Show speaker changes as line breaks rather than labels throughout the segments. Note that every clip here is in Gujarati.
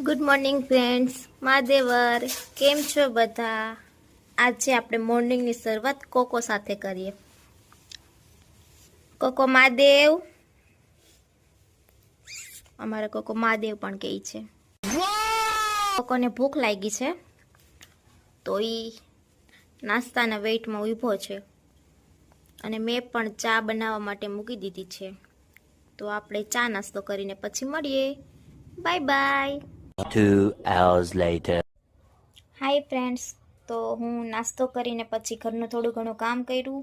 ગુડ મોર્નિંગ ફ્રેન્ડ્સ માદેવર કેમ છો બધા? આજે આપણે મોર્નિંગની શરૂઆત કોકો સાથે કરીએ. કોકો મહાદેવ અમારે કોકો મહાદેવ પણ કહે છે. કોકોને ભૂખ લાગી છે, તો એ નાસ્તાના વેઇટમાં ઊભો છે. અને મેં પણ ચા બનાવવા માટે મૂકી દીધી છે. તો આપણે ચા નાસ્તો કરીને પછી મળીએ. Bye bye
Two hours later.
Hi friends તો હું નાસ્તો કરીને પછી ઘરનું થોડું ઘણું કામ કર્યું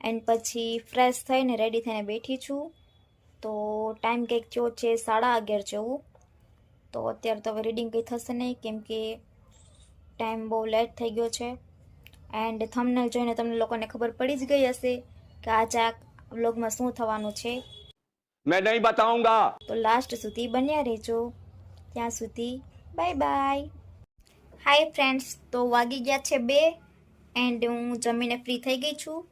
એન્ડ પછી ફ્રેશ થઈને રેડી થઈને બેઠી છું. તો ટાઈમ કંઈક થયો છે સાડા અગિયાર જેવું. તો અત્યારે તો હવે રીડિંગ કંઈ થશે નહીં કેમ કે ટાઈમ બહુ લેટ થઈ ગયો છે. એન્ડ થમનેલ જોઈને તમને લોકોને ખબર પડી જ ગઈ હશે કે આજે આ વ્લોગમાં શું થવાનું છે.
મેં નહીં બતાવુંગા.
તો લાસ્ટ સુધી બન્યા રહેજો. ત્યાં સુધી બાય બાય. હાય ફ્રેન્ડ્સ તો વાગી ગયા છે બે એન્ડ હું જમીને ફ્રી થઈ ગઈ છું.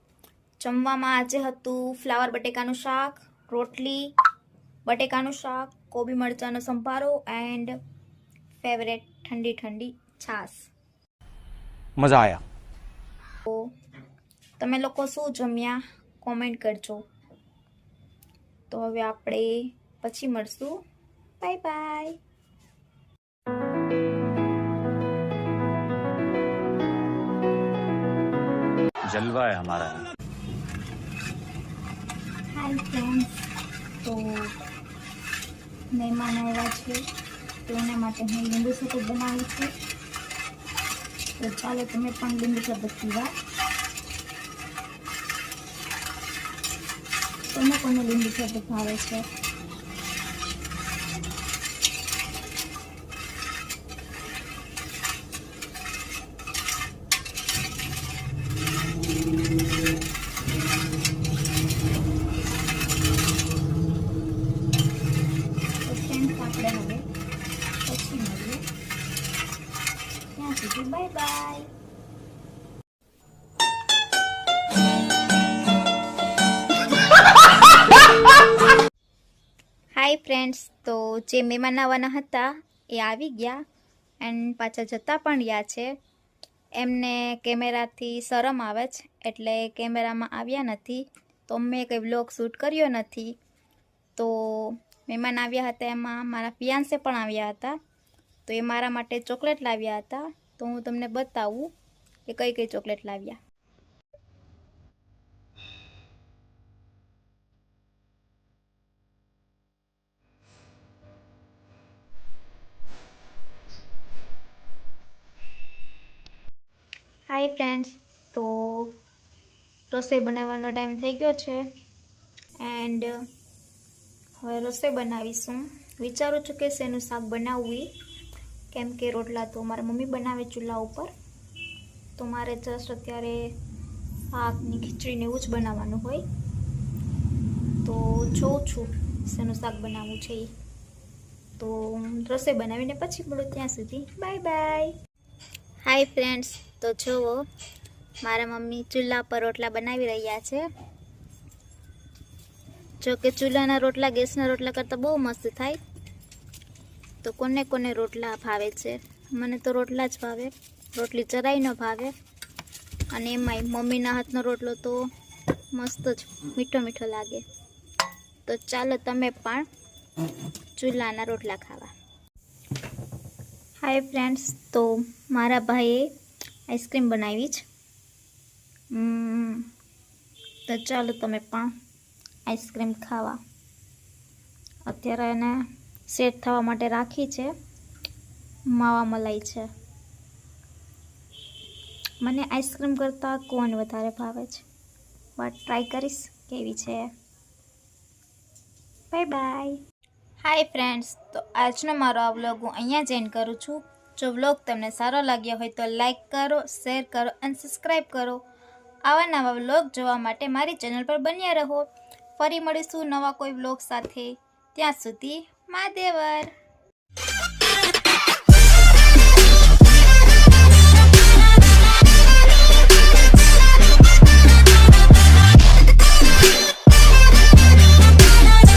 જમવામાં આજે હતું ફ્લાવર બટેકાનું શાક રોટલી બટેકાનું શાક કોબી મરચાંનો સંભારો એન્ડ ફેવરેટ ઠંડી ઠંડી છાશ.
મજા આયા.
તો તમે લોકો શું જમ્યા? કોમેન્ટ કરજો. તો હવે આપણે પછી મળશું. Bye bye.
जलवा है हमारा
હાય ફ્રેન્ડ્સ તો મહેમાન આવ્યા છે તો એના માટે હું લીંબુ શરબત બનાવું છું તો ચાલો તમે પણ લીંબુ શરબત પીવા કોને કોને લીંબુ શરબત ભાવે છે સુધી બાય બાય હાય ફ્રેન્ડ્સ તો જે મહેમાન આવવાના હતા, એ આવી ગયા એન્ડ પાછા જતા પણ રહ્યા છે. એમને કેમેરાથી શરમ આવે છે, એટલે કેમેરામાં આવ્યા નથી. તો મેં કંઈ બ્લોગ શૂટ કર્યો નથી. તો મહેમાન આવ્યા હતા એમાં મારા પિયાન્સે પણ આવ્યા હતા. તો એ મારા માટે ચોકલેટ લાવ્યા હતા. તો હું તમને બતાવું કે કઈ કઈ ચોકલેટ લાવ્યા. હાય ફ્રેન્ડ્સ તો રસોઈ બનાવવાનો ટાઈમ થઈ ગયો છે. એન્ડ હવે રસોઈ બનાવીશું. વિચારું છું કે શેનું શાક બનાવવું. કેમ કે રોટલા તો મારા મમ્મી બનાવે ચૂલા ઉપર. તો મારે જસ્ટ અત્યારે શાકની ખીચડીને એવું જ બનાવવાનું હોય. તો જોઉં છું શેનું શાક બનાવવું છે એ તો રસોઈ બનાવીને પછી મળું ત્યાં સુધી. Bye bye. હાય ફ્રેન્ડ્સ તો જુઓ, મારા મમ્મી ચૂલા પર રોટલા બનાવી રહ્યા છે. જો કે ચૂલાના રોટલા, ગેસના રોટલા કરતાં બહુ મસ્ત થાય. તો કોને કોને રોટલા ભાવે છે? મને તો રોટલા જ ભાવે. રોટલી જરાય ન ભાવે. અને એમાંય મમ્મીના હાથનો રોટલો તો મસ્ત જ મીઠો મીઠો લાગે. તો ચાલો તમે પણ ચૂલાના રોટલા ખાવા. હાય ફ્રેન્ડ્સ, તો મારા ભાઈએ આઈસ્ક્રીમ બનાવી જ. તો ચાલો તમે પણ આઈસ્ક્રીમ ખાવા. અત્યારે એને સેટ થવા માટે રાખી છે. માવા મલાઈ છે. મને આઈસ્ક્રીમ કરતાં કોન વધારે ભાવે છે? બટ ટ્રાય કરીશ કેવી છે. બાય બાય હાય ફ્રેન્ડ્સ તો આજનો મારો આ વ્લોગ હું અહીંયા જ કરું છું. જો વ્લોગ તમને સારો લાગ્યો હોય તો લાઈક કરો શેર કરો અને સબસ્ક્રાઈબ કરો. આવા નવા વ્લોગ જોવા માટે મારી ચેનલ પર બન્યા રહો. ફરી મળીશું નવા કોઈ વ્લોગ સાથે. ત્યાં સુધી માદેવર